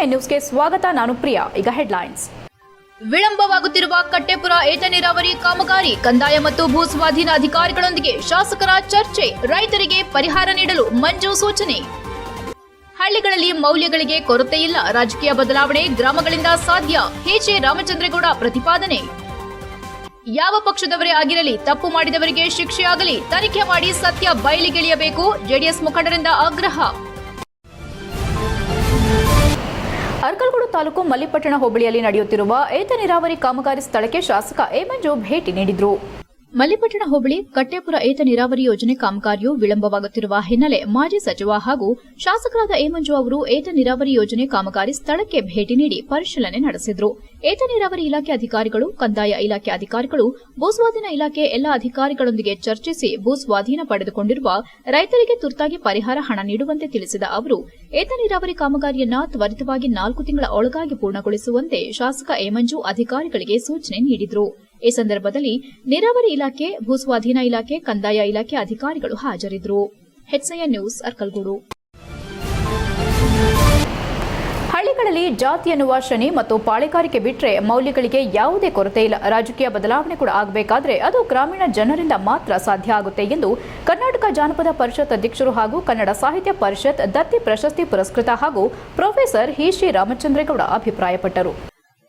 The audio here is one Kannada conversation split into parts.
ಸಿಎನ್ ನ್ಯೂಸ್ಗೆ ಸ್ವಾಗತ, ನಾನು ಪ್ರಿಯಾ. ಈಗ ಹೆಡ್ಲೈನ್ಸ್. ವಿಳಂಬವಾಗುತ್ತಿರುವ ಕಟ್ಟೆಪುರ, ಏತ ನೀರಾವರಿ ಕಾಮಗಾರಿ, ಕಂದಾಯ ಮತ್ತು ಭೂ ಸ್ವಾಧೀನ ಅಧಿಕಾರಿಗಳೊಂದಿಗೆ ಶಾಸಕರ ಚರ್ಚೆ, ರೈತರಿಗೆ ಪರಿಹಾರ ನೀಡಲು ಮಂಜು ಸೂಚನೆ. ಹಳ್ಳಿಗಳಲ್ಲಿ ಮೌಲ್ಯಗಳಿಗೆ ಕೊರತೆ ಇಲ್ಲ, ರಾಜಕೀಯ ಬದಲಾವಣೆ ಗ್ರಾಮಗಳಿಂದ ಸಾಧ್ಯ ಎಚೆ ರಾಮಚಂದ್ರೇಗೌಡ ಪ್ರತಿಪಾದನೆ. ಯಾವ ಪಕ್ಷದವರೇ ಆಗಿರಲಿ, ತಪ್ಪು ಮಾಡಿದವರಿಗೆ ಶಿಕ್ಷೆಯಾಗಲಿ, ತನಿಖೆ ಮಾಡಿ ಸತ್ಯ ಬಯಲಿಗೆಳೆಯಬೇಕು, ಜೆಡಿಎಸ್ ಮುಖಂಡರಿಂದ ಆಗ್ರಹ. ತಾಲೂಕು ಮಲ್ಲಿಪಟ್ಟಣ ಹೋಬಳಿಯಲ್ಲಿ ನಡೆಯುತ್ತಿರುವ ಏತ ನೀರಾವರಿ ಕಾಮಗಾರಿ ಸ್ಥಳಕ್ಕೆ ಶಾಸಕ ಹೇಮಂಜು ಭೇಟಿ ನೀಡಿದ್ರು. ಮಲ್ಲಿಪಟ್ಟಣ ಹೋಬಳಿ ಕಟ್ಟೆಪುರ ಏತ ನೀರಾವರಿ ಯೋಜನೆ ಕಾಮಗಾರಿಯು ವಿಳಂಬವಾಗುತ್ತಿರುವ ಹಿನ್ನೆಲೆ ಮಾಜಿ ಸಚಿವ ಹಾಗೂ ಶಾಸಕರಾದ ಏಮಂಜು ಅವರು ಏತ ನೀರಾವರಿ ಯೋಜನೆ ಕಾಮಗಾರಿ ಸ್ಥಳಕ್ಕೆ ಭೇಟಿ ನೀಡಿ ಪರಿಶೀಲನೆ ನಡೆಸಿದರು. ಏತ ನೀರಾವರಿ ಇಲಾಖೆ ಅಧಿಕಾರಿಗಳು, ಕಂದಾಯ ಇಲಾಖೆ ಅಧಿಕಾರಿಗಳು, ಭೂಸ್ವಾಧೀನ ಇಲಾಖೆ ಎಲ್ಲ ಅಧಿಕಾರಿಗಳೊಂದಿಗೆ ಚರ್ಚಿಸಿ ಭೂ ಸ್ವಾಧೀನ ಪಡೆದುಕೊಂಡಿರುವ ರೈತರಿಗೆ ತುರ್ತಾಗಿ ಪರಿಹಾರ ಹಣ ನೀಡುವಂತೆ ತಿಳಿಸಿದ ಅವರು, ಏತ ನೀರಾವರಿ ಕಾಮಗಾರಿಯನ್ನ ತ್ವರಿತವಾಗಿ ನಾಲ್ಕು ತಿಂಗಳ ಒಳಗಾಗಿ ಪೂರ್ಣಗೊಳಿಸುವಂತೆ ಶಾಸಕ ಏಮಂಜು ಅಧಿಕಾರಿಗಳಿಗೆ ಸೂಚನೆ ನೀಡಿದ್ರು. ಈ ಸಂದರ್ಭದಲ್ಲಿ ನೀರಾವರಿ ಇಲಾಖೆ, ಭೂಸ್ವಾಧೀನ ಇಲಾಖೆ, ಕಂದಾಯ ಇಲಾಖೆ ಅಧಿಕಾರಿಗಳು ಹಾಜರಿದ್ದರು. ನ್ಯೂಸ್ ಅರ್ಕಲ್ಗೂಡು. ಹಳ್ಳಿಗಳಲ್ಲಿ ಜಾತಿ ಎನ್ನುವ ಶನಿ ಮತ್ತು ಪಾಳೆಗಾರಿಕೆ ಬಿಟ್ಟರೆ ಮೌಲ್ಯಗಳಿಗೆ ಯಾವುದೇ ಕೊರತೆ ಇಲ್ಲ. ರಾಜಕೀಯ ಬದಲಾವಣೆ ಕೂಡ ಆಗಬೇಕಾದ್ರೆ ಅದು ಗ್ರಾಮೀಣ ಜನರಿಂದ ಮಾತ್ರ ಸಾಧ್ಯ ಆಗುತ್ತೆ ಎಂದು ಕರ್ನಾಟಕ ಜಾನಪದ ಪರಿಷತ್ ಅಧ್ಯಕ್ಷರು ಹಾಗೂ ಕನ್ನಡ ಸಾಹಿತ್ಯ ಪರಿಷತ್ ದತ್ತಿ ಪ್ರಶಸ್ತಿ ಪುರಸ್ಕೃತ ಹಾಗೂ ಪ್ರೊಫೆಸರ್ ಹಿಶಿ ರಾಮಚಂದ್ರೇಗೌಡ ಅಭಿಪ್ರಾಯಪಟ್ಟರು.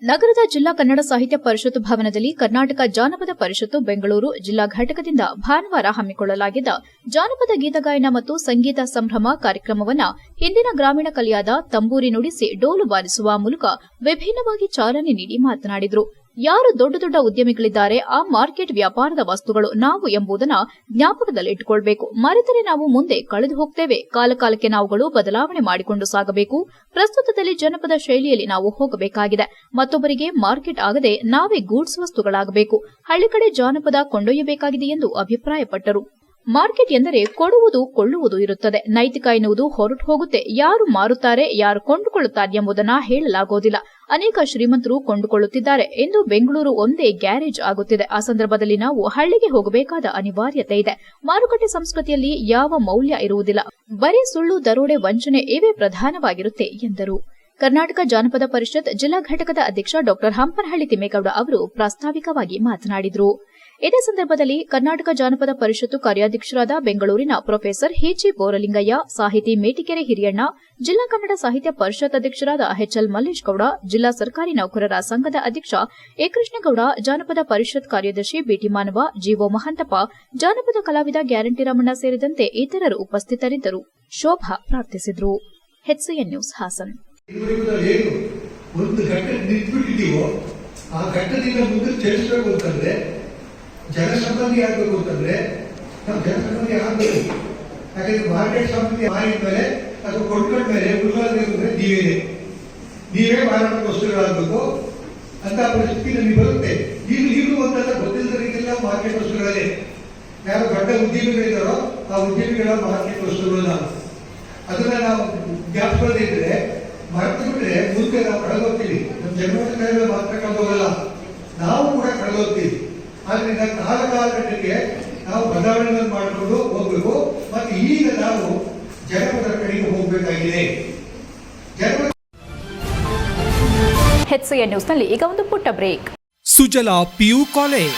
ನಗರದ ಜಿಲ್ಲಾ ಕನ್ನಡ ಸಾಹಿತ್ಯ ಪರಿಷತ್ತು ಭವನದಲ್ಲಿ ಕರ್ನಾಟಕ ಜಾನಪದ ಪರಿಷತ್ತು ಬೆಂಗಳೂರು ಜಿಲ್ಲಾ ಘಟಕದಿಂದ ಭಾನುವಾರ ಹಮ್ಮಿಕೊಳ್ಳಲಾಗಿದ್ದ ಜಾನಪದ ಗೀತಗಾಯನ ಮತ್ತು ಸಂಗೀತ ಸಂಭ್ರಮ ಕಾರ್ಯಕ್ರಮವನ್ನ ಹಿಂದಿನ ಗ್ರಾಮೀಣ ಕಲೆಯಾದ ತಂಬೂರಿ ನುಡಿಸಿ ಡೋಲು ಬಾರಿಸುವ ಮೂಲಕ ವಿಭಿನ್ನವಾಗಿ ಚಾಲನೆ ನೀಡಿ ಮಾತನಾಡಿದರು. ಯಾರು ದೊಡ್ಡ ದೊಡ್ಡ ಉದ್ಯಮಿಗಳಿದ್ದಾರೆ, ಆ ಮಾರ್ಕೆಟ್ ವ್ಯಾಪಾರದ ವಸ್ತುಗಳು ನಾವು ಎಂಬುದನ್ನ ಜ್ಞಾಪಕದಲ್ಲಿಟ್ಟುಕೊಳ್ಬೇಕು ಮರೆತರೆ ನಾವು ಮುಂದೆ ಕಳೆದು ಹೋಗ್ತೇವೆ. ಕಾಲಕಾಲಕ್ಕೆ ನಾವುಗಳು ಬದಲಾವಣೆ ಮಾಡಿಕೊಂಡು ಸಾಗಬೇಕು. ಪ್ರಸ್ತುತದಲ್ಲಿ ಜನಪದ ಶೈಲಿಯಲ್ಲಿ ನಾವು ಹೋಗಬೇಕಾಗಿದೆ. ಮತ್ತೊಬ್ಬರಿಗೆ ಮಾರ್ಕೆಟ್ ಆಗದೆ ನಾವೇ ಗೂಡ್ಸ್ ವಸ್ತುಗಳಾಗಬೇಕು. ಹಳ್ಳಿ ಕಡೆ ಜಾನಪದ ಕೊಂಡೊಯ್ಯಬೇಕಾಗಿದೆ ಎಂದು ಅಭಿಪ್ರಾಯಪಟ್ಟರು. ಮಾರ್ಕೆಟ್ ಎಂದರೆ ಕೊಡುವುದು ಕೊಳ್ಳುವುದು ಇರುತ್ತದೆ. ನೈತಿಕ ಎನ್ನುವುದು ಹೊರಟು ಹೋಗುತ್ತೆ. ಯಾರು ಮಾರುತ್ತಾರೆ, ಯಾರು ಕೊಂಡುಕೊಳ್ಳುತ್ತಾರೆ ಎಂಬುದನ್ನು ಹೇಳಲಾಗುವುದಿಲ್ಲ ಅನೇಕ ಶ್ರೀಮಂತರು ಕೊಂಡುಕೊಳ್ಳುತ್ತಿದ್ದಾರೆ. ಎಂದು ಬೆಂಗಳೂರು ಒಂದೇ ಗ್ಯಾರೇಜ್ ಆಗುತ್ತಿದೆ. ಆ ಸಂದರ್ಭದಲ್ಲಿ ನಾವು ಹಳ್ಳಿಗೆ ಹೋಗಬೇಕಾದ ಅನಿವಾರ್ಯತೆ ಇದೆ. ಮಾರುಕಟ್ಟೆ ಸಂಸ್ಕೃತಿಯಲ್ಲಿ ಯಾವ ಮೌಲ್ಯ ಇರುವುದಿಲ್ಲ. ಬರೀ ಸುಳ್ಳು, ದರೋಡೆ, ವಂಚನೆ ಇವೇ ಪ್ರಧಾನವಾಗಿರುತ್ತೆ, ಎಂದರು. ಕರ್ನಾಟಕ ಜಾನಪದ ಪರಿಷತ್ ಜಿಲ್ಲಾ ಘಟಕದ ಅಧ್ಯಕ್ಷ ಡಾ ಹಂಪನಹಳ್ಳಿ ತಿಮ್ಮೇಗೌಡ ಅವರು ಪ್ರಾಸ್ತಾವಿಕವಾಗಿ ಮಾತನಾಡಿದರು. ಇದೇ ಸಂದರ್ಭದಲ್ಲಿ ಕರ್ನಾಟಕ ಜಾನಪದ ಪರಿಷತ್ತು ಕಾರ್ಯಾಧ್ಯಕ್ಷರಾದ ಬೆಂಗಳೂರಿನ ಪ್ರೊಫೆಸರ್ ಹೆಚಿ ಬೋರಲಿಂಗಯ್ಯ, ಸಾಹಿತಿ ಮೇಟಿಕೆರೆ ಹಿರಿಯಣ್ಣ, ಜಿಲ್ಲಾ ಕನ್ನಡ ಸಾಹಿತ್ಯ ಪರಿಷತ್ ಅಧ್ಯಕ್ಷರಾದ ಎಚ್ಎಲ್ ಮಲ್ಲೇಶ್ ಗೌಡ, ಜಿಲ್ಲಾ ಸರ್ಕಾರಿ ನೌಕರರ ಸಂಘದ ಅಧ್ಯಕ್ಷ ಎ ಕೃಷ್ಣಗೌಡ, ಜಾನಪದ ಪರಿಷತ್ ಕಾರ್ಯದರ್ಶಿ ಬಿಟಿ ಮಾನವ ಜಿಒ ಮಹಂತಪ್ಪ, ಜಾನಪದ ಕಲಾವಿದ ಗ್ಯಾರಂಟಿ ರಮಣ್ಣ ಸೇರಿದಂತೆ ಇತರರು ಉಪಸ್ಥಿತರಿದ್ದರು. ಶೋಭಾ ಪ್ರಾರ್ಥಿಸಿದರು. ನ್ಯೂಸ್ ಹಾಸನ್. ಒಂದು ಘಟ್ಟ ನಿಂತ್ಬಿಟ್ಟಿದ್ದೀವೋ? ಆ ಘಟ್ಟದಿಂದ ಮುಂದೆ ಚಲಿಸಬೇಕು ಅಂತಂದ್ರೆ ಜನಸಂಬಂಧಿ ಆಗಬೇಕು ಅಂತಂದ್ರೆ ನಾವು ಜನಸಂಬಂಧಿ ಆಗಬೇಕು. ಯಾಕಂದ್ರೆ ಮಾರ್ಕೆಟ್ ಸಂಬಂಧಿ ಮಾಡಿದ ಮೇಲೆ ಅದು ಕೊಂಡ್ಕೊಂಡ ಮೇಲೆ ಉಳಿದ್ರೆ ನೀವೇ. ನೀವೇ ಮಾರಾಟ ವಸ್ತುಗಳಾಗಬೇಕು ಅಂತ ಪರಿಸ್ಥಿತಿ ನಮಗೆ ಬರುತ್ತೆ. ಈಗ ಈಗಲೂ ಒಂದಲ್ಲ ಗೊತ್ತಿಲ್ಲದ ರೀತಿಯಲ್ಲ ಮಾರ್ಕೆಟ್ ವಸ್ತುಗಳೇ ಯಾರು ದೊಡ್ಡ ಉದ್ಯಮಿಗಳಿದ್ದಾರೋ ಆ ಉದ್ಯಮಿಗಳ ಮಾರ್ಕೆಟ್ ವಸ್ತುಗಳು ನಾವು. ಅದನ್ನ ನಾವು ಜ್ಞಾಪಿಸೋದಿದ್ರೆ ಮರೆತು ಬಿಟ್ರೆ ಮುಂದೆ ನಾವು ಕಳೆದೋಗ್ತೀವಿ. ನಮ್ಮ ಜನ್ಮದ ಮಾತ್ರ ಕಳೆದೋಗಲ್ಲ. ನಾವು ಕೂಡ ಕಳೆದೋಗ್ತೀವಿ. ಆದ್ರಿಂದ ಕಾಲ ಕಾಲಘಟ್ಟಕ್ಕೆ ನಾವು ಬದಲಾವಣೆಗಳನ್ನು ಮಾಡಿಕೊಂಡು ಹೋಗಬೇಕು. ಮತ್ತು ಈಗ ನಾವು ಜನಪದರ ಕಡೆಗೆ ಹೋಗಬೇಕಾಗಿದೆ. ಜನಪದ ಹೆಚ್ಸಿಎನ್ ನ್ಯೂಸ್ನಲ್ಲಿ ಈಗ ಒಂದು ಪುಟ್ಟ ಬ್ರೇಕ್. Sujala PU college.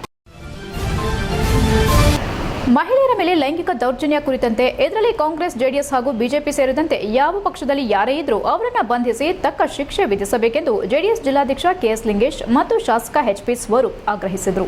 ಮಹಿಳೆಯರ ಮೇಲೆ ಲೈಂಗಿಕ ದೌರ್ಜನ್ಯ ಕುರಿತಂತೆ ಇದರಲ್ಲಿ ಕಾಂಗ್ರೆಸ್, ಜೆಡಿಎಸ್ ಹಾಗೂ ಬಿಜೆಪಿ ಸೇರಿದಂತೆ ಯಾವ ಪಕ್ಷದಲ್ಲಿ ಯಾರೇ ಇದ್ರೂ ಅವರನ್ನ ಬಂಧಿಸಿ ತಕ್ಕ ಶಿಕ್ಷೆ ವಿಧಿಸಬೇಕೆಂದು ಜೆಡಿಎಸ್ ಜಿಲ್ಲಾಧ್ಯಕ್ಷ ಕೆಎಸ್ ಲಿಂಗೇಶ್ ಮತ್ತು ಶಾಸಕ ಎಚ್ಪಿ ಸ್ವರೂಪ್ ಆಗ್ರಹಿಸಿದರು.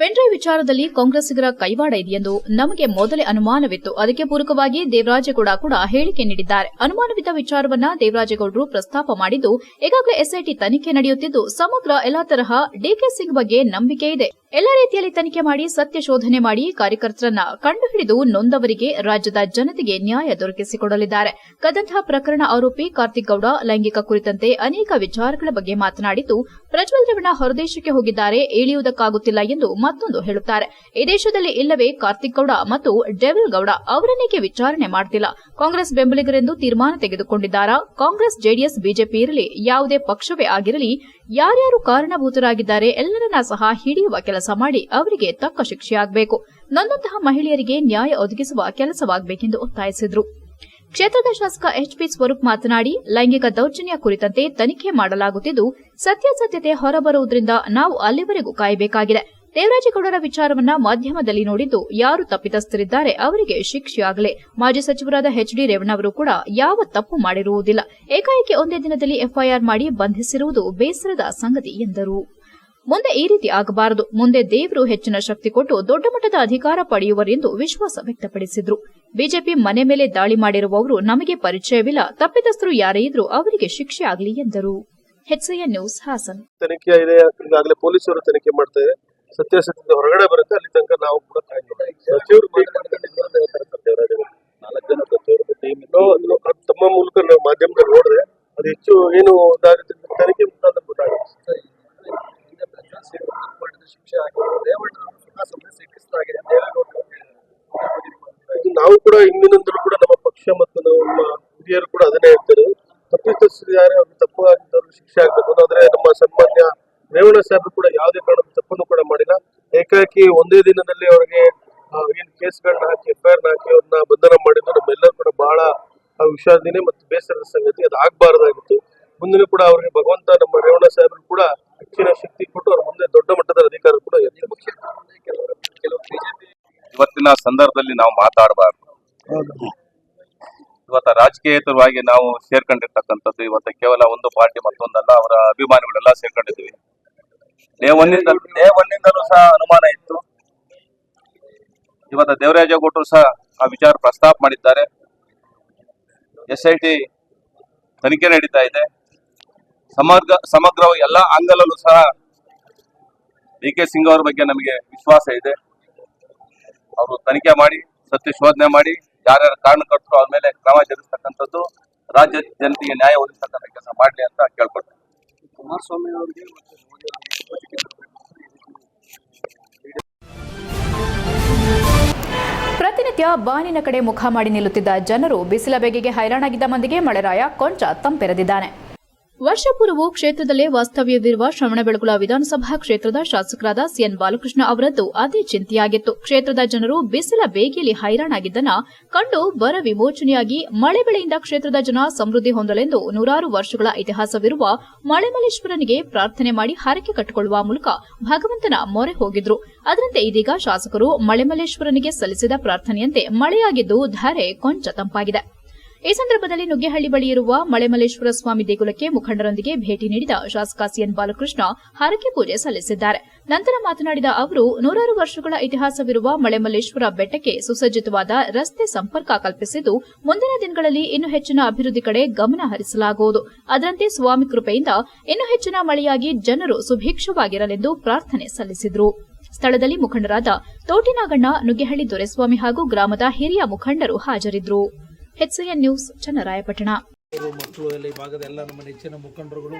ಪೆನ್ಡ್ರೈವ್ ವಿಚಾರದಲ್ಲಿ ಕಾಂಗ್ರೆಸ್ಸಿಗರ ಕೈವಾಡ ಇದೆಯೆಂದು ನಮಗೆ ಮೊದಲೇ ಅನುಮಾನವಿತ್ತು. ಅದಕ್ಕೆ ಪೂರಕವಾಗಿ ದೇವರಾಜೇಗೌಡ ಕೂಡ ಹೇಳಿಕೆ ನೀಡಿದ್ದಾರೆ. ಅನುಮಾನವಿದ್ದ ವಿಚಾರವನ್ನ ದೇವರಾಜೇಗೌಡರು ಪ್ರಸ್ತಾಪ ಮಾಡಿದ್ದು, ಈಗಾಗಲೇ ಎಸ್ಐಟಿ ತನಿಖೆ ನಡೆಯುತ್ತಿದ್ದು, ಸಮಗ್ರ, ಎಲ್ಲಾ ತರಹ ಡಿಕೆ ಸಿಂಗ್ ಬಗ್ಗೆ ನಂಬಿಕೆ ಇದೆ. ಎಲ್ಲ ರೀತಿಯಲ್ಲಿ ತನಿಖೆ ಮಾಡಿ, ಸತ್ಯ ಶೋಧನೆ ಮಾಡಿ ಕಾರ್ಯಕರ್ತರನ್ನ ಕಂಡುಹಿಡಿದು ನೊಂದವರಿಗೆ ರಾಜ್ಯದ ಜನತೆಗೆ ನ್ಯಾಯ ದೊರಕಿಸಿಕೊಡಲಿದ್ದಾರೆ. ಕದಂತಹ ಪ್ರಕರಣ ಆರೋಪಿ ಕಾರ್ತಿಕ್ ಗೌಡ ಲೈಂಗಿಕ ಕುರಿತಂತೆ ಅನೇಕ ವಿಚಾರಗಳ ಬಗ್ಗೆ ಮಾತನಾಡಿದ್ದು, ಪ್ರಜ್ವಲ್ ರೇವಣ್ಣ ಹೊರದೇಶಕ್ಕೆ ಹೋಗಿದ್ದಾರೆ ಇಳಿಯುವುದಕ್ಕಾಗುತ್ತಿಲ್ಲ ಎಂದು ಮತ್ತೊಂದು ಹೇಳುತ್ತಾರೆ. ಈ ದೇಶದಲ್ಲಿ ಇಲ್ಲವೇ ಕಾರ್ತಿಕ್ ಗೌಡ ಮತ್ತು ಡೆವಿಲ್ ಗೌಡ ಅವರನ್ನೇಕೆ ವಿಚಾರಣೆ ಮಾಡ್ತಿಲ್ಲ? ಕಾಂಗ್ರೆಸ್ ಬೆಂಬಲಿಗರೆಂದು ತೀರ್ಮಾನ ತೆಗೆದುಕೊಂಡಿದ್ದಾರಾ? ಕಾಂಗ್ರೆಸ್, ಜೆಡಿಎಸ್, ಬಿಜೆಪಿ ಇರಲಿ, ಯಾವುದೇ ಪಕ್ಷವೇ ಆಗಿರಲಿ, ಯಾರ್ಯಾರು ಕಾರಣಭೂತರಾಗಿದ್ದಾರೆ, ಎಲ್ಲರನ್ನ ಸಹ ಹಿಡಿಯುವ ಕೆಲಸ ಮಾಡಿ ಅವರಿಗೆ ತಕ್ಕ ಶಿಕ್ಷೆಯಾಗಬೇಕು. ನನ್ನಂತಹ ಮಹಿಳೆಯರಿಗೆ ನ್ಯಾಯ ಒದಗಿಸುವ ಕೆಲಸವಾಗಬೇಕೆಂದು ಒತ್ತಾಯಿಸಿದರು. ಕ್ಷೇತ್ರದ ಶಾಸಕ ಎಚ್ಪಿ ಸ್ವರೂಪ್ ಮಾತನಾಡಿ, ಲೈಂಗಿಕ ದೌರ್ಜನ್ಯ ಕುರಿತಂತೆ ತನಿಖೆ ಮಾಡಲಾಗುತ್ತಿದ್ದು, ಸತ್ಯಾಸತ್ಯತೆ ಹೊರಬರುವುದರಿಂದ ನಾವು ಅಲ್ಲಿವರೆಗೂ ಕಾಯಬೇಕಾಗಿದೆ. ದೇವರಾಜೇಗೌಡರ ವಿಚಾರವನ್ನ ಮಾಧ್ಯಮದಲ್ಲಿ ನೋಡಿದ್ದು, ಯಾರು ತಪ್ಪಿತಸ್ಥರಿದ್ದಾರೆ ಅವರಿಗೆ ಶಿಕ್ಷೆಯಾಗಲಿ. ಮಾಜಿ ಸಚಿವರಾದ ಎಚ್ಡಿ ರೇವಣ್ಣ ಅವರು ಕೂಡ ಯಾವ ತಪ್ಪು ಮಾಡಿರುವುದಿಲ್ಲ. ಏಕಾಏಕಿ ಒಂದೇ ದಿನದಲ್ಲಿ ಎಫ್ಐಆರ್ ಮಾಡಿ ಬಂಧಿಸಿರುವುದು ಬೇಸರದ ಸಂಗತಿ ಎಂದರು. ಮುಂದೆ ಈ ರೀತಿ ಆಗಬಾರದು. ಮುಂದೆ ದೇವರು ಹೆಚ್ಚಿನ ಶಕ್ತಿ ಕೊಟ್ಟು ದೊಡ್ಡ ಮಟ್ಟದ ಅಧಿಕಾರ ಪಡೆಯುವರೆಂದು ವಿಶ್ವಾಸ ವ್ಯಕ್ತಪಡಿಸಿದ್ರು. ಬಿಜೆಪಿ ಮನೆ ಮೇಲೆ ದಾಳಿ ಮಾಡಿರುವವರು ನಮಗೆ ಪರಿಚಯವಿಲ್ಲ. ತಪ್ಪಿತಸ್ಥರು ಯಾರೇ ಇದ್ರೂ ಅವರಿಗೆ ಶಿಕ್ಷೆ ಆಗಲಿ ಎಂದರು. ನ್ಯೂಸ್ ಹಾಸನ್. ತನಿಖೆ ಇದೆ. ಈಗಾಗಲೇ ಪೊಲೀಸರು ತನಿಖೆ ಮಾಡ್ತಾ ಇದೆ. ಸತ್ಯಾಸತ್ಯತೆ ಹೊರಗಡೆ ಬರುತ್ತೆ. ಅಲ್ಲಿ ತನಕ ನಾವು ಕೂಡ ತಮ್ಮ ಮೂಲಕ ನಾವು ಮಾಧ್ಯಮದಲ್ಲಿ ನೋಡಿದ್ರೆ ಅದು ಹೆಚ್ಚು ಏನು ದಾರಿ ತನಿಖೆ ಮುಖಾಂತರ ಗೊತ್ತಾಗುತ್ತೆ ಶಿಕ್ಷೆ ಇದು ನಾವು ಕೂಡ ಇಂದಿನಿಂದಲೂ ಕೂಡ ನಮ್ಮ ಪಕ್ಷ ಮತ್ತು ನಮ್ಮ ಹಿರಿಯರು ಕೂಡ ಅದನ್ನೇ ಹೇಳ್ತಾರೆ ತಪ್ಪಿತಸ್ಥರಿದ್ದಾರೆ ಅವ್ರಿಗೆ ತಪ್ಪಾಗಿದ್ದವರು ಶಿಕ್ಷೆ ಆಗ್ಬೇಕು ಆದ್ರೆ ನಮ್ಮ ಸನ್ಮಾನ್ಯ ರೇವಣ್ಣ ಸಾಹೇಬರು ಕೂಡ ಯಾವುದೇ ಕಾರಣದ ತಪ್ಪನ್ನು ಕೂಡ ಮಾಡಿಲ್ಲ. ಏಕಾಏಕಿ ಒಂದೇ ದಿನದಲ್ಲಿ ಅವರಿಗೆ ಆ, ಏನ್ ಕೇಸ್ಗಳನ್ನ ಹಾಕಿ ಎಫ್ ಐಆರ್ ಹಾಕಿ ಅವ್ರನ್ನ ಬಂಧನ ಮಾಡಿದ್ದು ನಮ್ಮೆಲ್ಲರೂ ಕೂಡ ಬಹಳ ಆ, ವಿಷಾದನೆ ಮತ್ತು ಬೇಸರದ ಸಂಗತಿ. ಅದು ಆಗ್ಬಾರ್ದಾಗಿತ್ತು. ಮುಂದಿನ ಕೂಡ ಅವರಿಗೆ ಭಗವಂತ ನಮ್ಮ ರೇವಣ್ಣ ಸಾಹೇಬರು ಕೂಡ ಹೆಚ್ಚಿನ ಶಕ್ತಿ ಕೊಟ್ಟು ಅವ್ರ ಮುಂದೆ ದೊಡ್ಡ ಮಟ್ಟದ ಅಧಿಕಾರ ಕೂಡ ಇವತ್ತಿನ ಸಂದರ್ಭದಲ್ಲಿ ನಾವು ಮಾತಾಡಬಾರ್ದು. ಇವತ್ತ ರಾಜಕೀಯೇತರವಾಗಿ ನಾವು ಸೇರ್ಕೊಂಡಿರ್ತಕ್ಕಂಥದ್ದು ಇವತ್ತು ಕೇವಲ ಒಂದು ಪಾರ್ಟಿ ಮತ್ತೊಂದಲ್ಲ, ಅವರ ಅಭಿಮಾನಿಗಳೆಲ್ಲ ಸೇರ್ಕೊಂಡಿದ್ವಿ ಡೇ ಒನ್ನಿಂದ ಡೇ ಒನ್ನಿಂದಲೂ ಸಹ ಅನುಮಾನ ಇತ್ತು. ಇವತ್ತ ದೇವರಾಜೇಗೌಡರು ಸಹ ಆ ವಿಚಾರ ಪ್ರಸ್ತಾಪ ಮಾಡಿದ್ದಾರೆ. ಎಸ್ ಐ ಟಿ ತನಿಖೆ ನಡೀತಾ ಇದೆ. ಸಮಗ್ರ ಸಮಗ್ರ ಎಲ್ಲ ಆಂಗಲಲ್ಲೂ ಸಹ ಡಿ ಕೆ ಸಿಂಗ್ ಅವರ ಬಗ್ಗೆ ನಮಗೆ ವಿಶ್ವಾಸ ಇದೆ. ಅವರು ತನಿಖೆ ಮಾಡಿ, ಸತ್ಯ ಶೋಧನೆ ಮಾಡಿ ಯಾರ್ಯಾರ ಕಾರಣಕರ್ತರು ಅವ್ರ ಮೇಲೆ ಕ್ರಮ ಜರುಗಿಸ್ತಕ್ಕಂಥದ್ದು ರಾಜ್ಯ ಜನತೆಗೆ ನ್ಯಾಯ ಒದಗಿಸ್ತಕ್ಕಂಥ ಕೆಲಸ ಮಾಡಲಿ ಅಂತ ಕೇಳ್ಕೊಳ್ತೇನೆ. ಕುಮಾರಸ್ವಾಮಿ ಅವರಿಗೆ ಪ್ರತಿನಿತ್ಯ ಬಾನಿನ ಕಡೆ ಮುಖ ಮಾಡಿ ನಿಲ್ಲುತ್ತಿದ್ದ ಜನರು ಬಿಸಿಲ ಬೇಗೆಗೆ ಹೈರಾಣಾಗಿದ್ದ ಮಂದಿಗೆ ಮಳೆರಾಯ ಕೊಂಚ ತಂಪೆರೆದಿದ್ದಾನೆ. ವರ್ಷಪೂರ್ವವು ಕ್ಷೇತ್ರದಲ್ಲೇ ವಾಸ್ತವ್ಯವಿರುವ ಶ್ರವಣಬೆಳಗೊಳ ವಿಧಾನಸಭಾ ಕ್ಷೇತ್ರದ ಶಾಸಕರಾದ ಸಿಎನ್ ಬಾಲಕೃಷ್ಣ ಅವರದ್ದು ಅದೇ ಚಿಂತೆಯಾಗಿತ್ತು. ಕ್ಷೇತ್ರದ ಜನರು ಬಿಸಿಲ ಬೇಗೆಯಲ್ಲಿ ಹೈರಾಣಾಗಿದ್ದನ್ನ ಕಂಡು ಬರ ವಿಮೋಚನೆಯಾಗಿ ಮಳೆ ಬೆಳೆಯಿಂದ ಕ್ಷೇತ್ರದ ಜನ ಸಮೃದ್ಧಿ ಹೊಂದಲೆಂದು ನೂರಾರು ವರ್ಷಗಳ ಇತಿಹಾಸವಿರುವ ಮಳೆಮಲ್ಲೇಶ್ವರನಿಗೆ ಪ್ರಾರ್ಥನೆ ಮಾಡಿ ಹರಕೆ ಕಟ್ಟಿಕೊಳ್ಳುವ ಮೂಲಕ ಭಗವಂತನ ಮೊರೆ ಹೋಗಿದ್ರು. ಅದರಂತೆ ಇದೀಗ ಶಾಸಕರು ಮಳೆಮಲ್ಲೇಶ್ವರನಿಗೆ ಸಲ್ಲಿಸಿದ ಪ್ರಾರ್ಥನೆಯಂತೆ ಮಳೆಯಾಗಿದ್ದು ಧಾರೆ ಕೊಂಚ ತಂಪಾಗಿದೆ. ಈ ಸಂದರ್ಭದಲ್ಲಿ ನುಗ್ಗೆಹಳ್ಳಿ ಬಳಿ ಇರುವ ಮಳೆಮಲ್ಲೇಶ್ವರ ಸ್ವಾಮಿ ದೇಗುಲಕ್ಕೆ ಮುಖಂಡರೊಂದಿಗೆ ಭೇಟಿ ನೀಡಿದ ಶಾಸಕ ಸಿಎನ್ ಬಾಲಕೃಷ್ಣ ಹರಕೆ ಪೂಜೆ ಸಲ್ಲಿಸಿದ್ದಾರೆ. ನಂತರ ಮಾತನಾಡಿದ ಅವರು, ನೂರಾರು ವರ್ಷಗಳ ಇತಿಹಾಸವಿರುವ ಮಳೆಮಲ್ಲೇಶ್ವರ ಬೆಟ್ಟಕ್ಕೆ ಸುಸಜ್ಜಿತವಾದ ರಸ್ತೆ ಸಂಪರ್ಕ ಕಲ್ಪಿಸಿದ್ದು, ಮುಂದಿನ ದಿನಗಳಲ್ಲಿ ಇನ್ನೂ ಹೆಚ್ಚಿನ ಅಭಿವೃದ್ಧಿ ಕಡೆ ಗಮನ ಹರಿಸಲಾಗುವುದು. ಅದರಂತೆ ಸ್ವಾಮಿ ಕೃಪೆಯಿಂದ ಇನ್ನೂ ಹೆಚ್ಚಿನ ಮಳೆಯಾಗಿ ಜನರು ಸುಭಿಕ್ಷವಾಗಿರಲೆಂದು ಪ್ರಾರ್ಥನೆ ಸಲ್ಲಿಸಿದರು. ಸ್ಥಳದಲ್ಲಿ ಮುಖಂಡರಾದ ತೋಟಿನಾಗಣ್ಣ, ನುಗ್ಗೆಹಳ್ಳಿ ದೊರೆಸ್ವಾಮಿ ಹಾಗೂ ಗ್ರಾಮದ ಹಿರಿಯ ಮುಖಂಡರು ಹಾಜರಿದ್ದರು ಎಚ್ಸಿಎನ್ ನ್ಯೂಸ್ ಚನ್ನರಾಯಪಟ್ಟಣ. ಮಕ್ಕಳು ಎಲ್ಲ ಈ ಭಾಗದ ಎಲ್ಲ ನಮ್ಮ ನೆಚ್ಚಿನ ಮುಖಂಡರುಗಳು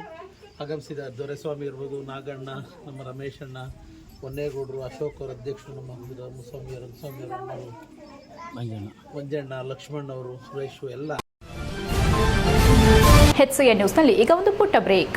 ಆಗಮಿಸಿದ ದೊರೆಸ್ವಾಮಿ ಇರ್ಬೋದು ನಾಗಣ್ಣ ನಮ್ಮ ರಮೇಶಣ್ಣ ಹೊನ್ನೇಗೌಡರು ಅಶೋಕ್ ಅವರ ಅಧ್ಯಕ್ಷರು ನಮ್ಮ ಧರ್ಮಸ್ವಾಮಿ ರಂಗಸ್ವಾಮಿ ಮಂಜಣ್ಣ. ಲಕ್ಷ್ಮಣ್ ಅವರು ಸುರೇಶು ಎಲ್ಲ. ಎಚ್ಸಿಎನ್ ನ್ಯೂಸ್ನಲ್ಲಿ ಈಗ ಒಂದು ಪುಟ್ಟ ಬ್ರೇಕ್.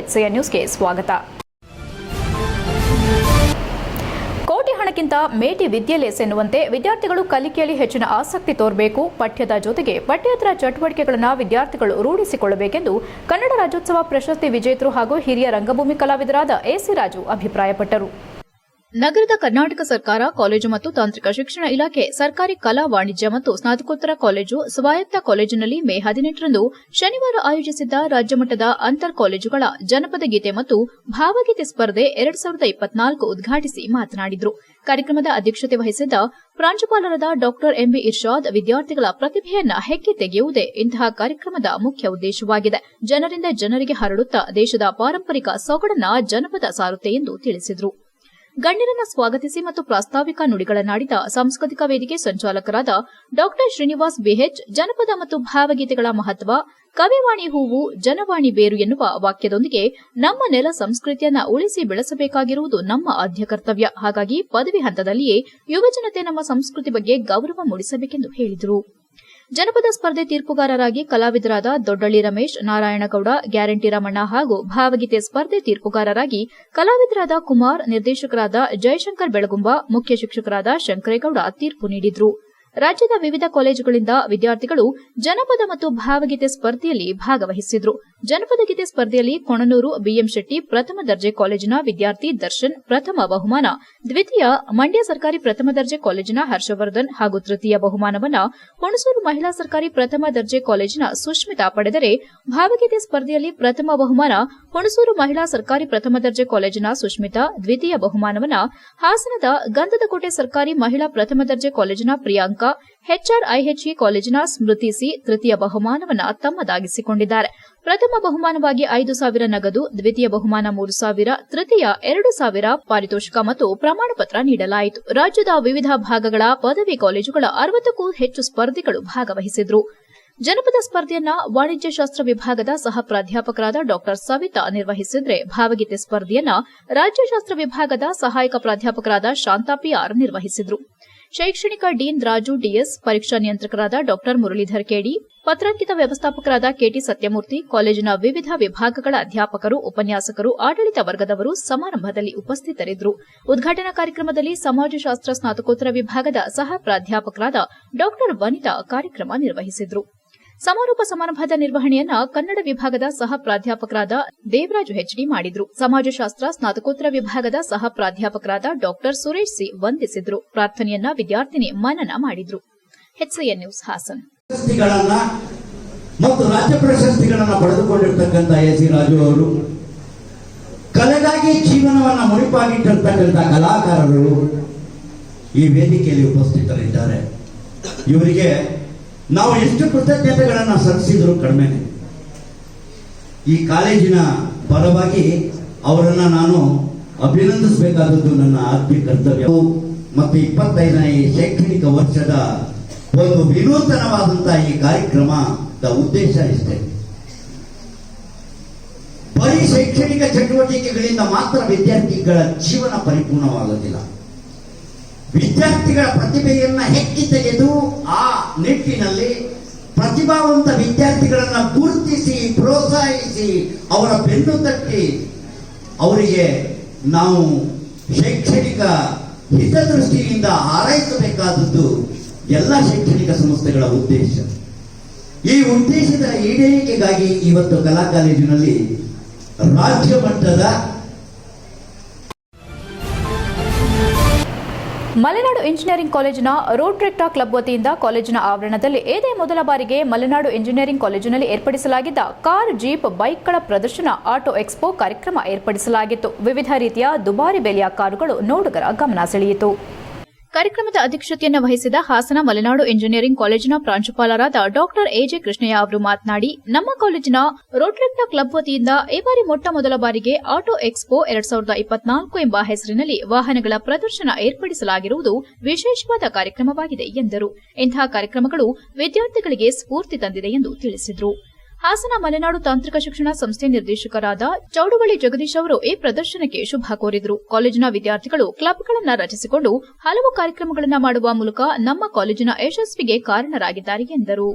HCN ನ್ಯೂಸ್ಗೆ ಸ್ವಾಗತ. ಕೋಟಿ ಹಣಕ್ಕಿಂತ ಮೇಟಿ ವಿದ್ಯೆಲೇಸ್ ಎನ್ನುವಂತೆ ವಿದ್ಯಾರ್ಥಿಗಳು ಕಲಿಕೆಯಲ್ಲಿ ಹೆಚ್ಚಿನ ಆಸಕ್ತಿ ತೋರಬೇಕು. ಪಠ್ಯದ ಜೊತೆಗೆ ಪಠ್ಯೇತರ ಚಟುವಟಿಕೆಗಳನ್ನು ವಿದ್ಯಾರ್ಥಿಗಳು ರೂಢಿಸಿಕೊಳ್ಳಬೇಕೆಂದು ಕನ್ನಡ ರಾಜ್ಯೋತ್ಸವ ಪ್ರಶಸ್ತಿ ವಿಜೇತರು ಹಾಗೂ ಹಿರಿಯ ರಂಗಭೂಮಿ ಕಲಾವಿದರಾದ ಎಸಿ ರಾಜು ಅಭಿಪ್ರಾಯಪಟ್ಟರು. ನಗರದ ಕರ್ನಾಟಕ ಸರ್ಕಾರ, ಕಾಲೇಜು ಮತ್ತು ತಾಂತ್ರಿಕ ಶಿಕ್ಷಣ ಇಲಾಖೆ, ಸರ್ಕಾರಿ ಕಲಾ ವಾಣಿಜ್ಯ ಮತ್ತು ಸ್ನಾತಕೋತ್ತರ ಕಾಲೇಜು, ಸ್ವಾಯತ್ತ ಕಾಲೇಜಿನಲ್ಲಿ ಮೇ ಹದಿನೆಂಟರಂದು ಶನಿವಾರ ಆಯೋಜಿಸಿದ್ದ ರಾಜ್ಯಮಟ್ಟದ ಅಂತರ್ ಕಾಲೇಜುಗಳ ಜನಪದ ಗೀತೆ ಮತ್ತು ಭಾವಗೀತೆ ಸ್ಪರ್ಧೆ ಎರಡ್ ಸಾವಿರದ ಇಪ್ಪತ್ನಾಲ್ಕು ಉದ್ಘಾಟಿಸಿ ಮಾತನಾಡಿದರು. ಕಾರ್ಯಕ್ರಮದ ಅಧ್ಯಕ್ಷತೆ ವಹಿಸಿದ್ದ ಪ್ರಾಂಶುಪಾಲರಾದ ಡಾ ಎಂಬಿ ಇರ್ಷಾದ್, ವಿದ್ಯಾರ್ಥಿಗಳ ಪ್ರತಿಭೆಯನ್ನ ಹೆಕ್ಕಿ ತೆಗೆಯುವುದೇ ಇಂತಹ ಕಾರ್ಯಕ್ರಮದ ಮುಖ್ಯ ಉದ್ದೇಶವಾಗಿದೆ. ಜನರಿಂದ ಜನರಿಗೆ ಹರಡುತ್ತಾ ದೇಶದ ಪಾರಂಪರಿಕ ಸೊಗಡನ್ನ ಜನಪದ ಸಾರುತ್ತೆ ಎಂದು ತಿಳಿಸಿದರು. ಗಣ್ಯರನ್ನ ಸ್ವಾಗತಿಸಿ ಮತ್ತು ಪ್ರಾಸ್ತಾವಿಕ ನುಡಿಗಳನ್ನಾಡಿದ ಸಾಂಸ್ಕೃತಿಕ ವೇದಿಕೆ ಸಂಚಾಲಕರಾದ ಡಾ. ಶ್ರೀನಿವಾಸ್ ಬಿಹೆಚ್ ಜನಪದ ಮತ್ತು ಭಾವಗೀತೆಗಳ ಮಹತ್ವ, ಕವಿವಾಣಿ ಹೂವು, ಜನವಾಣಿ ಬೇರು ಎನ್ನುವ ವಾಕ್ಯದೊಂದಿಗೆ ನಮ್ಮ ನೆಲ ಸಂಸ್ಕೃತಿಯನ್ನ ಉಳಿಸಿ ಬೆಳೆಸಬೇಕಾಗಿರುವುದು ನಮ್ಮ ಆದ್ಯ ಕರ್ತವ್ಯ. ಹಾಗಾಗಿ ಪದವಿ ಹಂತದಲ್ಲಿಯೇ ಯುವಜನತೆ ನಮ್ಮ ಸಂಸ್ಕೃತಿ ಬಗ್ಗೆ ಗೌರವ ಮೂಡಿಸಬೇಕೆಂದು ಹೇಳಿದರು. ಜನಪದ ಸ್ಪರ್ಧೆ ತೀರ್ಪುಗಾರರಾಗಿ ಕಲಾವಿದರಾದ ದೊಡ್ಡಳ್ಳಿ ರಮೇಶ್, ನಾರಾಯಣಗೌಡ, ಗ್ಯಾರಂಟಿ ರಮಣ್ಣ ಹಾಗೂ ಭಾವಗೀತೆ ಸ್ಪರ್ಧೆ ತೀರ್ಪುಗಾರರಾಗಿ ಕಲಾವಿದರಾದ ಕುಮಾರ್, ನಿರ್ದೇಶಕರಾದ ಜಯಶಂಕರ್ ಬೆಳಗುಂಬ, ಮುಖ್ಯ ಶಿಕ್ಷಕರಾದ ಶಂಕರೇಗೌಡ ತೀರ್ಪು ನೀಡಿದ್ರು. ರಾಜ್ಯದ ವಿವಿಧ ಕಾಲೇಜುಗಳಿಂದ ವಿದ್ಯಾರ್ಥಿಗಳು ಜನಪದ ಮತ್ತು ಭಾವಗೀತೆ ಸ್ಪರ್ಧೆಯಲ್ಲಿ ಭಾಗವಹಿಸಿದ್ರು. ಜನಪದ ಗೀತೆ ಸ್ಪರ್ಧೆಯಲ್ಲಿ ಕೊಣನೂರು ಬಿಎಂ ಶೆಟ್ಟಿ ಪ್ರಥಮ ದರ್ಜೆ ಕಾಲೇಜಿನ ವಿದ್ಯಾರ್ಥಿ ದರ್ಶನ್ ಪ್ರಥಮ ಬಹುಮಾನ, ದ್ವಿತೀಯ ಮಂಡ್ಯ ಸರ್ಕಾರಿ ಪ್ರಥಮ ದರ್ಜೆ ಕಾಲೇಜಿನ ಹರ್ಷವರ್ಧನ್ ಹಾಗೂ ತೃತೀಯ ಬಹುಮಾನವನ್ನ ಹುಣಸೂರು ಮಹಿಳಾ ಸರ್ಕಾರಿ ಪ್ರಥಮ ದರ್ಜೆ ಕಾಲೇಜಿನ ಸುಷ್ಮಿತಾ ಪಡೆದರೆ ಭಾವಗೀತೆ ಸ್ಪರ್ಧೆಯಲ್ಲಿ ಪ್ರಥಮ ಬಹುಮಾನ, ಹುಣಸೂರು ಮಹಿಳಾ ಸರ್ಕಾರಿ ಪ್ರಥಮ ದರ್ಜೆ ಕಾಲೇಜಿನ ಸುಷ್ಮಿತಾ ದ್ವಿತೀಯ ಬಹುಮಾನವನ್ನ ಹಾಸನದ ಗಂಧದಕೋಟೆ ಸರ್ಕಾರಿ ಮಹಿಳಾ ಪ್ರಥಮ ದರ್ಜೆ ಕಾಲೇಜಿನ ಪ್ರಿಯಾಂಕಾ, ಎಚ್ಆರ್ಐಎಚ್ಇ ಕಾಲೇಜಿನ ಸ್ಮೃತಿ ಸಿ ತೃತೀಯ ಬಹುಮಾನವನ್ನ ತಮ್ಮದಾಗಿಸಿಕೊಂಡಿದ್ದಾರೆ. ಪ್ರಥಮ ಬಹುಮಾನವಾಗಿ ಐದು ಸಾವಿರ ನಗದು, ದ್ವಿತೀಯ ಬಹುಮಾನ ಮೂರು ಸಾವಿರ, ತೃತೀಯ ಎರಡು ಸಾವಿರ ಪಾರಿತೋಷಿಕ ಮತ್ತು ಪ್ರಮಾಣಪತ್ರ ನೀಡಲಾಯಿತು. ರಾಜ್ಯದ ವಿವಿಧ ಭಾಗಗಳ ಪದವಿ ಕಾಲೇಜುಗಳ ಅರವತ್ತಕ್ಕೂ ಹೆಚ್ಚು ಸ್ಪರ್ಧಿಗಳು ಭಾಗವಹಿಸಿದ್ರು. ಜನಪದ ಸ್ಪರ್ಧೆಯನ್ನ ವಾಣಿಜ್ಯ ಶಾಸ್ತ್ರ ವಿಭಾಗದ ಸಹ ಪ್ರಾಧ್ಯಾಪಕರಾದ ಡಾ. ಸವಿತಾ ನಿರ್ವಹಿಸಿದ್ರೆ ಭಾವಗೀತೆ ಸ್ಪರ್ಧೆಯನ್ನ ರಾಜ್ಯಶಾಸ್ತ್ರ ವಿಭಾಗದ ಸಹಾಯಕ ಪ್ರಾಧ್ಯಾಪಕರಾದ ಶಾಂತಾ ಪಿಆರ್ ನಿರ್ವಹಿಸಿದ್ರು. ಶೈಕ್ಷಣಿಕ ಡೀನ್ ರಾಜು ಡಿಎಸ್ ಪರೀಕ್ಷಾ ನಿಯಂತ್ರಕರಾದ ಡಾ. ಮುರಳೀಧರ್ ಕೆಡಿ ಪತ್ರಾಂಕಿತ ವ್ಯವಸ್ಥಾಪಕರಾದ ಕೆಟಿ ಸತ್ಯಮೂರ್ತಿ, ಕಾಲೇಜಿನ ವಿವಿಧ ವಿಭಾಗಗಳ ಅಧ್ಯಾಪಕರು, ಉಪನ್ಯಾಸಕರು, ಆಡಳಿತ ವರ್ಗದವರು ಸಮಾರಂಭದಲ್ಲಿ ಉಪಸ್ಥಿತರಿದ್ದರು. ಉದ್ಘಾಟನಾ ಕಾರ್ಯಕ್ರಮದಲ್ಲಿ ಸಮಾಜಶಾಸ್ತ್ರ ಸ್ನಾತಕೋತ್ತರ ವಿಭಾಗದ ಸಹ ಪ್ರಾಧ್ಯಾಪಕರಾದ ಡಾ ವನಿತಾ ಕಾರ್ಯಕ್ರಮ ನಿರ್ವಹಿಸಿದ್ರು. ಸಮಾರೋಪ ಸಮಾರಂಭದ ನಿರ್ವಹಣೆಯನ್ನ ಕನ್ನಡ ವಿಭಾಗದ ಸಹ ಪ್ರಾಧ್ಯಾಪಕರಾದ ದೇವರಾಜು ಹೆಚ್ಡಿ ಮಾಡಿದ್ರು. ಸಮಾಜಶಾಸ್ತ್ರ ಸ್ನಾತಕೋತ್ತರ ವಿಭಾಗದ ಸಹ ಪ್ರಾಧ್ಯಾಪಕರಾದ ಡಾ ಸುರೇಶ್ ಸಿ ವಂದಿಸಿದ್ರು. ಪ್ರಾರ್ಥನೆಯನ್ನ ವಿದ್ಯಾರ್ಥಿನಿ ಮನನ ಮಾಡಿದ್ರು. ನ್ಯೂಸ್ ಹಾಸನ್. ಪ್ರಶಸ್ತಿಗಳನ್ನ ಮತ್ತು ರಾಜ್ಯ ಪ್ರಶಸ್ತಿಗಳನ್ನ ಪಡೆದುಕೊಂಡಿರ್ತಕ್ಕಂಥ ಎ ಸಿ ರಾಜು ಅವರು, ಕಲೆಗಾಗಿ ಜೀವನವನ್ನ ಮುಡಿಪಾಗಿಟ್ಟಿರ್ತಕ್ಕಂಥ ಕಲಾಕಾರರು ಈ ವೇದಿಕೆಯಲ್ಲಿ ಉಪಸ್ಥಿತರಿದ್ದಾರೆ. ಇವರಿಗೆ ನಾವು ಎಷ್ಟು ಕೃತಜ್ಞತೆಗಳನ್ನ ಸಲ್ಲಿಸಿದ್ರು ಕಡಿಮೆ ಈ ಕಾಲೇಜಿನ ಪರವಾಗಿ ಅವರನ್ನ ನಾನು ಅಭಿನಂದಿಸಬೇಕಾದದ್ದು ನನ್ನ ಆದ್ಯ ಕರ್ತವ್ಯ. ಮತ್ತು ಇಪ್ಪತ್ತೈದನೇ ಶೈಕ್ಷಣಿಕ ವರ್ಷದ ಒಂದು ವಿನೂತನವಾದಂತಹ ಈ ಕಾರ್ಯಕ್ರಮದ ಉದ್ದೇಶ ಇಷ್ಟೇ. ಬರೀ ಶೈಕ್ಷಣಿಕ ಚಟುವಟಿಕೆಗಳಿಂದ ಮಾತ್ರ ವಿದ್ಯಾರ್ಥಿಗಳ ಜೀವನ ಪರಿಪೂರ್ಣವಾಗುವುದಿಲ್ಲ. ವಿದ್ಯಾರ್ಥಿಗಳ ಪ್ರತಿಭೆಯನ್ನ ಹೆಕ್ಕಿ ತೆಗೆದು ಆ ನಿಟ್ಟಿನಲ್ಲಿ ಪ್ರತಿಭಾವಂತ ವಿದ್ಯಾರ್ಥಿಗಳನ್ನ ಗುರುತಿಸಿ, ಪ್ರೋತ್ಸಾಹಿಸಿ, ಅವರ ಬೆನ್ನು ತಟ್ಟಿ ಅವರಿಗೆ ನಾವು ಶೈಕ್ಷಣಿಕ ಹಿತದೃಷ್ಟಿಯಿಂದ ಹಾರೈಸಬೇಕಾದದ್ದು ಎಲ್ಲ ಶೈಕ್ಷಣಿಕ ಸಂಸ್ಥೆಗಳ ಉದ್ದೇಶ. ಈ ಉದ್ದೇಶದ ಈಡೇರಿಕೆಗಾಗಿ ಇವತ್ತು ಕಲಾ ಕಾಲೇಜಿನಲ್ಲಿ ರಾಜ್ಯ ಮಟ್ಟದ ಮಲೆನಾಡು ಇಂಜಿನಿಯರಿಂಗ್ ಕಾಲೇಜಿನ ರೋಟ್ರೆಕ್ಟಾ ಕ್ಲಬ್ ವತಿಯಿಂದ ಕಾಲೇಜಿನ ಆವರಣದಲ್ಲಿ ಇದೇ ಮೊದಲ ಬಾರಿಗೆ ಮಲೆನಾಡು ಇಂಜಿನಿಯರಿಂಗ್ ಕಾಲೇಜಿನಲ್ಲಿ ಏರ್ಪಡಿಸಲಾಗಿದ್ದ ಕಾರ್, ಜೀಪ್, ಬೈಕ್ಗಳ ಪ್ರದರ್ಶನ, ಆಟೋ ಎಕ್ಸ್ಪೋ ಕಾರ್ಯಕ್ರಮ ಏರ್ಪಡಿಸಲಾಗಿತ್ತು. ವಿವಿಧ ರೀತಿಯ ದುಬಾರಿ ಬೆಲೆಯ ಕಾರುಗಳು ನೋಡುಗರ ಗಮನ ಸೆಳೆಯಿತು. ಕಾರ್ಯಕ್ರಮದ ಅಧ್ಯಕ್ಷತೆಯನ್ನು ವಹಿಸಿದ ಹಾಸನ ಮಲೆನಾಡು ಇಂಜಿನಿಯರಿಂಗ್ ಕಾಲೇಜಿನ ಪ್ರಾಂಶುಪಾಲರಾದ ಡಾಕ್ಟರ್ ಎಜೆ ಕೃಷ್ಣಯ್ಯ ಅವರು ಮಾತನಾಡಿ, ನಮ್ಮ ಕಾಲೇಜಿನ ರೋಟ್ರಿಕ್ಟಾ ಕ್ಲಬ್ ವತಿಯಿಂದ ಈ ಬಾರಿ ಮೊಟ್ಟ ಮೊದಲ ಬಾರಿಗೆ ಆಟೋ ಎಕ್ಸ್ಪೋ ಎರಡ್ ಸಾವಿರದ ಇಪ್ಪತ್ನಾಲ್ಕು ಎಂಬ ಹೆಸರಿನಲ್ಲಿ ವಾಹನಗಳ ಪ್ರದರ್ಶನ ಏರ್ಪಡಿಸಲಾಗಿರುವುದು ವಿಶೇಷವಾದ ಕಾರ್ಯಕ್ರಮವಾಗಿದೆ ಎಂದರು. ಇಂತಹ ಕಾರ್ಯಕ್ರಮಗಳು ವಿದ್ಯಾರ್ಥಿಗಳಿಗೆ ಸ್ಫೂರ್ತಿ ತಂದಿದೆ ಎಂದು ತಿಳಿಸಿದರು. ಹಾಸನ ಮಲೆನಾಡು ತಾಂತ್ರಿಕ ಶಿಕ್ಷಣ ಸಂಸ್ಥೆ ನಿರ್ದೇಶಕರಾದ ಚೌಡುವಳ್ಳಿ ಜಗದೀಶ್ ಅವರು ಈ ಪ್ರದರ್ಶನಕ್ಕೆ ಶುಭ ಕೋರಿದರು. ಕಾಲೇಜಿನ ವಿದ್ಯಾರ್ಥಿಗಳು ಕ್ಲಬ್ಗಳನ್ನು ರಚಿಸಿಕೊಂಡು ಹಲವು ಕಾರ್ಯಕ್ರಮಗಳನ್ನು ಮಾಡುವ ಮೂಲಕ ನಮ್ಮ ಕಾಲೇಜಿನ ಯಶಸ್ವಿಗೆ ಕಾರಣರಾಗಿದ್ದಾರೆ ಎಂದರು.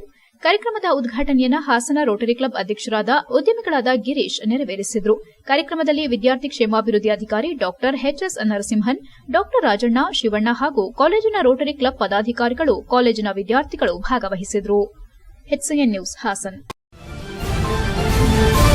ಕಾರ್ಯಕ್ರಮದ ಉದ್ಘಾಟನೆಯನ್ನು ಹಾಸನ ರೋಟರಿ ಕ್ಲಬ್ ಅಧ್ಯಕ್ಷರಾದ ಉದ್ಯಮಿಗಳಾದ ಗಿರೀಶ್ ನೆರವೇರಿಸಿದರು. ಕಾರ್ಯಕ್ರಮದಲ್ಲಿ ವಿದ್ಯಾರ್ಥಿ ಕ್ಷೇಮಾಭಿವೃದ್ಧಿ ಅಧಿಕಾರಿ doctor HS Narasimhan, doctor Rajanna, Shivanna ಹಾಗೂ ಕಾಲೇಜಿನ ರೋಟರಿ ಕ್ಲಬ್ ಪದಾಧಿಕಾರಿಗಳು ಕಾಲೇಜಿನ ವಿದ್ಯಾರ್ಥಿಗಳು ಭಾಗವಹಿಸಿದರು. ನ್ಯೂಸ್ ಹಾಸನ್.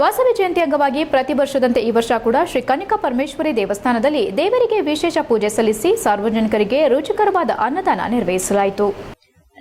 ವಾಸವಿ ಜಯಂತಿ ಅಂಗವಾಗಿ ಪ್ರತಿ ವರ್ಷದಂತೆ ಈ ವರ್ಷ ಕೂಡ ಶ್ರೀ ಕನಿಕಾ ಪರಮೇಶ್ವರಿ ದೇವಸ್ಥಾನದಲ್ಲಿ ದೇವರಿಗೆ ವಿಶೇಷ ಪೂಜೆ ಸಲ್ಲಿಸಿ ಸಾರ್ವಜನಿಕರಿಗೆ ರುಚಿಕರವಾದ ಅನ್ನದಾನ ನಿರ್ವಹಿಸಲಾಯಿತು.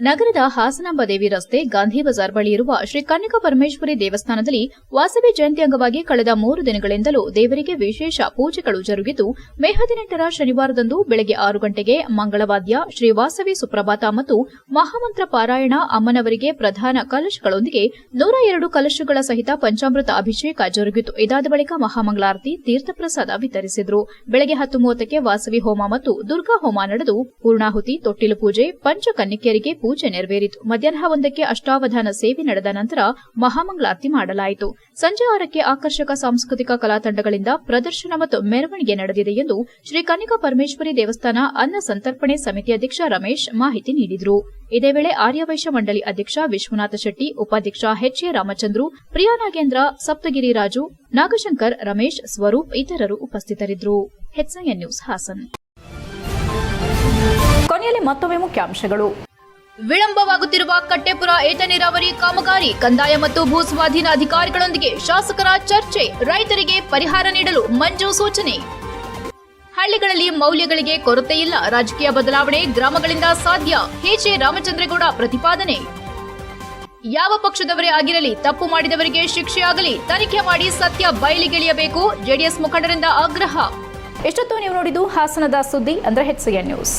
ನಗರದ ಹಾಸನಾಂಬ ದೇವಿ ರಸ್ತೆ ಗಾಂಧಿ ಬಜಾರ್ ಬಳಿ ಇರುವ ಶ್ರೀ ಕನ್ನಿಕಾ ಪರಮೇಶ್ವರಿ ದೇವಸ್ಥಾನದಲ್ಲಿ ವಾಸವಿ ಜಯಂತಿ ಅಂಗವಾಗಿ ಕಳೆದ ಮೂರು ದಿನಗಳಿಂದಲೂ ದೇವರಿಗೆ ವಿಶೇಷ ಪೂಜೆಗಳು ಜರುಗಿದ್ದು, ಮೇ ಹದಿನೆಂಟರ ಶನಿವಾರದಂದು ಬೆಳಗ್ಗೆ ಆರು ಗಂಟೆಗೆ ಮಂಗಳವಾದ್ಯ ಶ್ರೀ ವಾಸವಿ ಸುಪ್ರಭಾತ ಮತ್ತು ಮಹಾಮಂತ್ರ ಪಾರಾಯಣ ಅಮ್ಮನವರಿಗೆ ಪ್ರಧಾನ ಕಲಶಗಳೊಂದಿಗೆ ನೂರ ಎರಡು ಕಲಶಗಳ ಸಹಿತ ಪಂಚಾಮೃತ ಅಭಿಷೇಕ ಜರುಗಿತು. ಇದಾದ ಬಳಿಕ ಮಹಾಮಂಗಳಾರತಿ ತೀರ್ಥಪ್ರಸಾದ ವಿತರಿಸಿದರು. ಬೆಳಗ್ಗೆ ಹತ್ತು ಮೂವತ್ತಕ್ಕೆ ವಾಸವಿ ಹೋಮ ಮತ್ತು ದುರ್ಗಾ ಹೋಮ ನಡೆದು, ಪೂರ್ಣಾಹುತಿ, ತೊಟ್ಟಿಲು ಪೂಜೆ, ಪಂಚಕನ್ನಿಕೆಯರಿಗೆ ಪೂಜೆ ನೆರವೇರಿತು. ಮಧ್ಯಾಹ್ನ ಒಂದಕ್ಕೆ ಅಷ್ಟಾವಧಾನ ಸೇವೆ ನಡೆದ ನಂತರ ಮಹಾಮಂಗಳಾರತಿ ಮಾಡಲಾಯಿತು. ಸಂಜೆ ಆರಕ್ಕೆ ಆಕರ್ಷಕ ಸಾಂಸ್ಕೃತಿಕ ಕಲಾತಂಡಗಳಿಂದ ಪ್ರದರ್ಶನ ಮತ್ತು ಮೆರವಣಿಗೆ ನಡೆದಿದೆ ಎಂದು ಶ್ರೀ ಕನ್ನಿಕಾ ಪರಮೇಶ್ವರಿ ದೇವಸ್ಥಾನ ಅನ್ನ ಸಂತರ್ಪಣೆ ಸಮಿತಿ ಅಧ್ಯಕ್ಷ ರಮೇಶ್ ಮಾಹಿತಿ ನೀಡಿದರು. ಇದೇ ವೇಳೆ ಆರ್ಯವೈಶ್ಯ ಮಂಡಳಿ ಅಧ್ಯಕ್ಷ ವಿಶ್ವನಾಥ ಶೆಟ್ಟಿ, ಉಪಾಧ್ಯಕ್ಷ ಎಚ್ಎ ರಾಮಚಂದ್ರು, ಪ್ರಿಯಾ ನಾಗೇಂದ್ರ, ಸಪ್ತಗಿರಿ ರಾಜು, ನಾಗಶಂಕರ್ ರಮೇಶ್ ಸ್ವರೂಪ್ ಇತರರು ಉಪಸ್ಥಿತರಿದ್ದರು. N news Hassan. ಕೊನೆಯಲ್ಲಿ ಮತ್ತೊಮ್ಮೆ ಮುಖ್ಯಾಂಶಗಳು. ವಿಳಂಬವಾಗುತ್ತಿರುವ ಕಟ್ಟೆಪುರ ಏತ ನೀರಾವರಿ ಕಾಮಗಾರಿ, ಕಂದಾಯ ಮತ್ತು ಭೂ ಸ್ವಾಧೀನ ಅಧಿಕಾರಿಗಳೊಂದಿಗೆ ಶಾಸಕರ ಚರ್ಚೆ, ರೈತರಿಗೆ ಪರಿಹಾರ ನೀಡಲು ಮಂಜು ಸೂಚನೆ. ಹಳ್ಳಿಗಳಲ್ಲಿ ಮೌಲ್ಯಗಳಿಗೆ ಕೊರತೆ ಇಲ್ಲ, ರಾಜಕೀಯ ಬದಲಾವಣೆ ಗ್ರಾಮಗಳಿಂದ ಸಾಧ್ಯ ಎಚೆ ರಾಮಚಂದ್ರೇಗೌಡ ಪ್ರತಿಪಾದನೆ. ಯಾವ ಪಕ್ಷದವರೇ ಆಗಿರಲಿ, ತಪ್ಪು ಮಾಡಿದವರಿಗೆ ಶಿಕ್ಷೆಯಾಗಲಿ ತನಿಖೆ ಮಾಡಿ ಸತ್ಯ ಬಯಲಿಗೆಳೆಯಬೇಕು, ಜೆಡಿಎಸ್ ಮುಖಂಡರಿಂದ ಆಗ್ರಹ. ಎಷ್ಟೊತ್ತು ನೀವು ನೋಡಿದ್ದು ಹಾಸನದ ಸುದ್ದಿ, ಅಂದ್ರೆ ಹೆಚ್ಸಿಎನ್ ನ್ಯೂಸ್